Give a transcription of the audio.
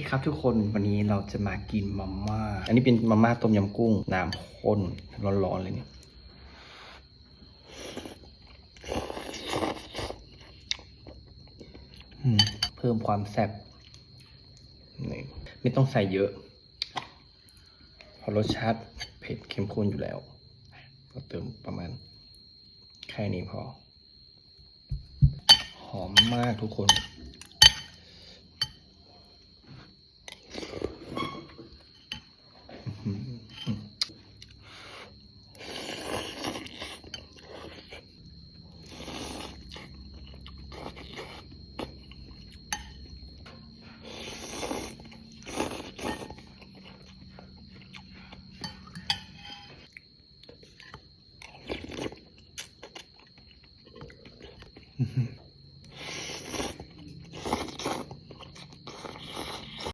ดีครับทุกคนวันนี้เราจะมากินมาม่า อันนี้เป็นมาม่าต้มยำกุ้ง น้ำข้นร้อนๆเลยเนี่ยเพิ่มความแซ่บนี่ไม่ต้องใส่เยอะ เพราะรสชาติเผ็ดเข้มข้นอยู่แล้ว ก็เติมประมาณ แค่นี้พอ หอมมากทุกคน Mm-hmm.